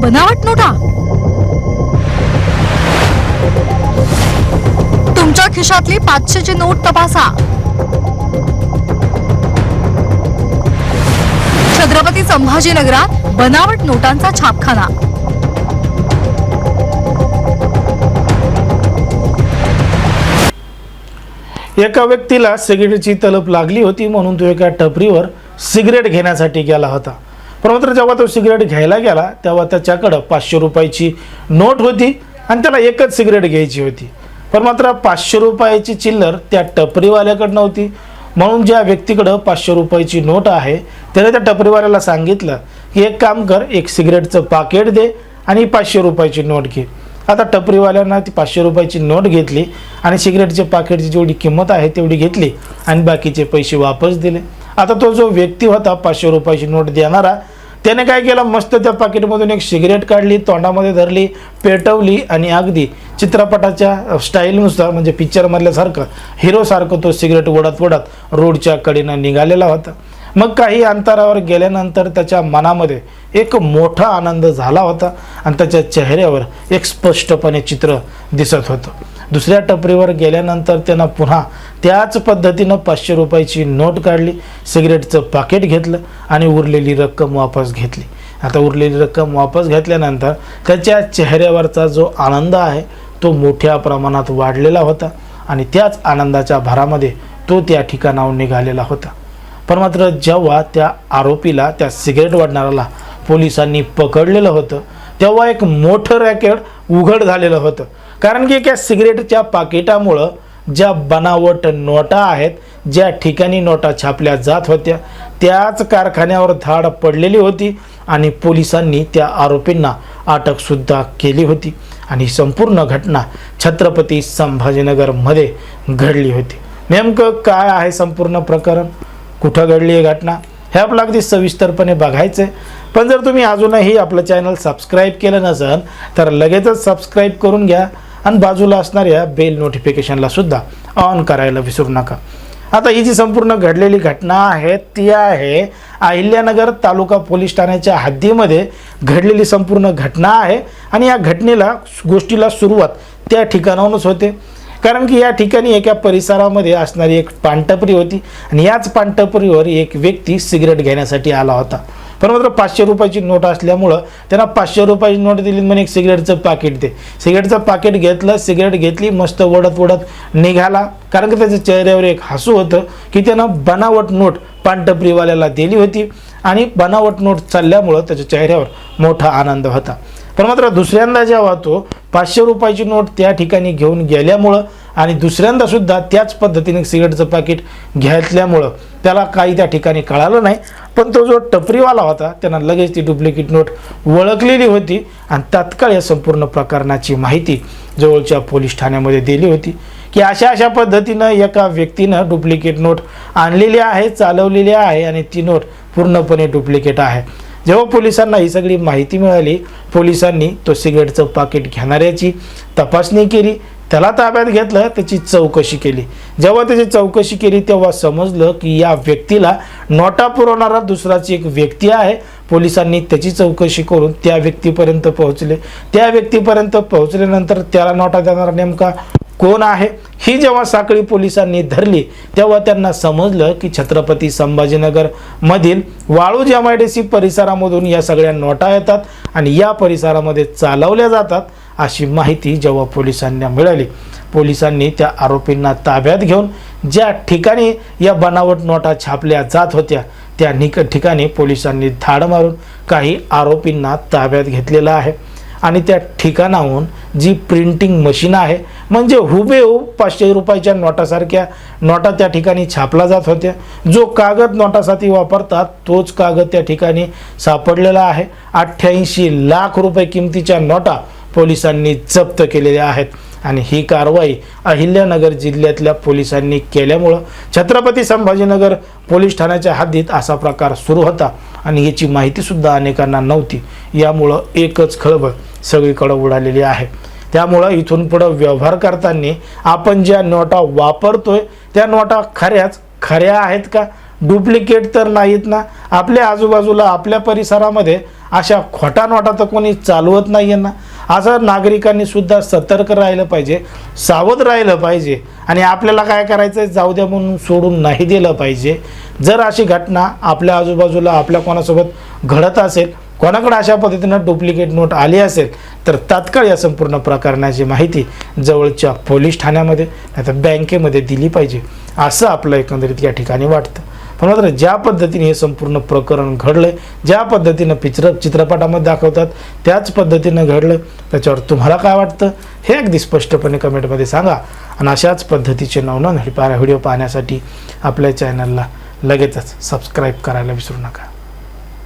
बनावट नोटा. तुमच्या खिशातली पाचशेची नोट तपासा. छत्रपती संभाजीनगरात बनावट नोटांचा छापखाना. एका व्यक्तीला सिगरेटची तलप लागली होती म्हणून तो एका टपरीवर सिगरेट घेण्यासाठी गेला होता. पण मात्र जेव्हा तो सिगरेट घ्यायला गेला तेव्हा त्याच्याकडं पाचशे रुपयाची नोट होती आणि त्याला एकच सिगरेट घ्यायची होती. पण मात्र पाचशे रुपयाची चिल्लर त्या टपरीवाल्याकडं नव्हती म्हणून ज्या व्यक्तीकडं पाचशे रुपयाची नोट आहे त्याने त्या टपरीवाल्याला सांगितलं की एक काम कर एक सिगरेटचं पाकिट दे आणि पाचशे रुपयाची नोट घे. आता टपरीवाल्यांना ती पाचशे रुपयाची नोट घेतली आणि सिगरेटच्या पाकिटची जेवढी किंमत आहे तेवढी घेतली आणि बाकीचे पैसे वापस दिले. आता तो जो व्यक्ती होता पाचशे रुपयाची नोट देणारा त्याने काय केलं? मस्त त्या पाकिटमधून एक सिगरेट काढली तोंडामध्ये धरली पेटवली आणि अगदी चित्रपटाच्या स्टाईलनुसार म्हणजे पिक्चरमधल्यासारखं हिरोसारखं तो सिगरेट ओढत ओढत रोडच्या कडेनं निघालेला होता. मग काही अंतरावर गेल्यानंतर त्याच्या मनामध्ये एक मोठा आनंद झाला होता आणि त्याच्या चेहऱ्यावर एक स्पष्टपणे चित्र दिसत होतं. दुसऱ्या टपरीवर गेल्यानंतर त्यांना पुन्हा त्याच पद्धतीनं पाचशे रुपयाची नोट काढली सिगरेटचं पाकिट घेतलं आणि उरलेली रक्कम वापस घेतली. आता उरलेली रक्कम वापस घेतल्यानंतर त्याच्या चेहऱ्यावरचा जो आनंद आहे तो मोठ्या प्रमाणात वाढलेला होता आणि त्याच आनंदाच्या भरामध्ये तो त्या ठिकाणाहून निघालेला होता. पण मात्र जेव्हा त्या आरोपीला त्या सिगरेट वाढणाऱ्याला पोलिसांनी पकडलेलं होतं तेव्हा एक मोठं रॅकेट उघड झालेलं होतं. कारण की एका सिगरेटच्या पाकिटामुळं ज्या बनावट नोटा आहेत ज्या ठिकाणी नोटा छापल्या जात होत्या त्याच कारखान्यावर धाड पडलेली होती आणि पोलिसांनी त्या आरोपींना अटकसुद्धा केली होती आणि संपूर्ण घटना छत्रपती संभाजीनगरमध्ये घडली होती. नेमकं काय आहे संपूर्ण प्रकरण? कुठं घडली आहे घटना? हे आपलं अगदी सविस्तरपणे बघायचं आहे पण जर तुम्ही अजूनही आपलं चॅनल सबस्क्राईब केलं नसेल तर लगेचच सबस्क्राईब करून घ्या. आणि बाजूला असणाऱ्या बेल नोटिफिकेशनला सुद्धा ऑन करायला विसरू नका. आता ही जी संपूर्ण घडलेली घटना आहे ती आहे अहिल्यानगर तालुका पोलीस ठाण्याच्या हद्दीमध्ये घडलेली संपूर्ण घटना आहे आणि या घटनेला गोष्टीला सुरुवात त्या ठिकाणाहूनच होते. कारण की या ठिकाणी एका परिसरामध्ये असणारी एक पानटपरी होती आणि याच पानटपरीवर एक व्यक्ती सिगरेट घेण्यासाठी आला होता. पण मात्र पाचशे रुपयाची नोट असल्यामुळं त्यांना पाचशे रुपयाची नोट दिली म्हणे एक सिगरेटचं पाकिट दे. सिगरेटचं पाकिट घेतलं सिगरेट घेतली मस्त ओढत ओढत निघाला. कारण की त्याच्या चेहऱ्यावर एक हसू होतं की त्यानं बनावट नोट पानटपरीवाल्याला दिली होती आणि बनावट नोट चालल्यामुळं त्याच्या चेहऱ्यावर मोठा आनंद होता. पण मात्र दुसऱ्यांदा जेव्हा तो पाचशे रुपयाची नोट त्या ठिकाणी घेऊन गेल्यामुळं आणि दुसऱ्यांदा सुद्धा त्याच पद्धतीने सिगरेटचं पाकिट घेतल्यामुळं त्याला काही त्या ठिकाणी कळालं नाही. पण तो जो टपरीवाला होता त्यांना लगेच ती डुप्लिकेट नोट ओळखलेली होती आणि तात्काळ या संपूर्ण प्रकरणाची माहिती जवळच्या पोलीस ठाण्यामध्ये दिली होती की अशा अशा पद्धतीनं एका व्यक्तीनं डुप्लिकेट नोट आणलेली आहे चालवलेली आहे आणि ती नोट पूर्णपणे डुप्लिकेट आहे. जेव्हा पोलिसांना ही सगळी माहिती मिळाली पोलिसांनी तो सिगरेटचं पाकिट घेणाऱ्याची तपासणी केली. त्याला ताब्यात घेतलं त्याची चौकशी केली. जेव्हा त्याची चौकशी केली तेव्हा समजलं की या व्यक्तीला नोटा पुरवणारा दुसराची एक व्यक्ती आहे. पोलिसांनी त्याची चौकशी करून त्या व्यक्तीपर्यंत पोहोचले. त्या व्यक्तीपर्यंत पोहोचल्यानंतर त्याला नोटा देणारा नेमका कोण आहे? ही जेव्हा साखळी पोलिसांनी धरली तेव्हा त्यांना समजलं की छत्रपती संभाजीनगर मधील Waluj M I D C परिसरामधून या सगळ्या नोटा येतात आणि या परिसरामध्ये चालवल्या जातात. अशी माहिती जेव्हा पोलिसांना मिळाली. पोलिसांनी त्या आरोपींना ताब्यात घेऊन ज्या ठिकाणी या बनावट नोटा छापल्या जात होत्या त्या निक ठिकाणी पोलिसांनी धाड मारून काही आरोपींना ताब्यात घेतलेलं आहे. आणि त्या ठिकाणाहून जी प्रिंटिंग मशीन आहे म्हणजे हुबेहूब पाचशे रुपयाच्या नोटासारख्या नोटा त्या ठिकाणी छापला जात होत्या. जो कागद नोटासाठी वापरतात तोच कागद त्या ठिकाणी सापडलेला आहे. अठ्ठ्याऐंशी लाख रुपये किमतीच्या नोटा पोलिसांनी जप्त केलेल्या आहेत. आणि ही कारवाई अहिल्यानगर जिल्ह्यातल्या पोलिसांनी केल्यामुळं छत्रपती संभाजीनगर पोलीस ठाण्याच्या हद्दीत असा प्रकार सुरू होता. आणि याची माहितीसुद्धा अनेकांना नव्हती. यामुळं एकच खळबळ सगळीकडं उडालेली आहे. त्यामुळं इथून पुढं व्यवहार करताना आपण ज्या नोटा वापरतोय त्या नोटा खऱ्याच खऱ्या आहेत का? डुप्लिकेट तर नाहीत ना? आपल्या आजूबाजूला आपल्या परिसरामध्ये अशा खोटा नोटा तर कोणी चालवत नाही आहे ना? असं नागरिकांनी सुद्धा सतर्क राहिलं पाहिजे सावध राहिलं पाहिजे आणि आपल्याला काय करायचं आहे जाऊ द्या म्हणून सोडून नाही दिलं पाहिजे. जर अशी घटना आपल्या आजूबाजूला आपल्या कोणासोबत घडत असेल कोणाकडे अशा पद्धतीनं डुप्लिकेट नोट आली असेल तर तात्काळ या संपूर्ण प्रकरणाची माहिती जवळच्या पोलीस ठाण्यामध्ये नाही तर बँकेमध्ये दिली पाहिजे असं आपलं एकंदरीत या ठिकाणी वाटतं. पण मात्र ज्या पद्धतीने हे संपूर्ण प्रकरण घडलं ज्या पद्धतीनं पिक्चर चित्रपटामध्ये दाखवतात त्याच पद्धतीनं घडलं त्याच्यावर तुम्हाला काय वाटतं? हे अगदी स्पष्टपणे कमेंटमध्ये सांगा. आणि अशाच पद्धतीचे नवनवन व्हिडिओ पाहण्यासाठी आपल्या चॅनलला लगेचच सबस्क्राईब करायला विसरू नका.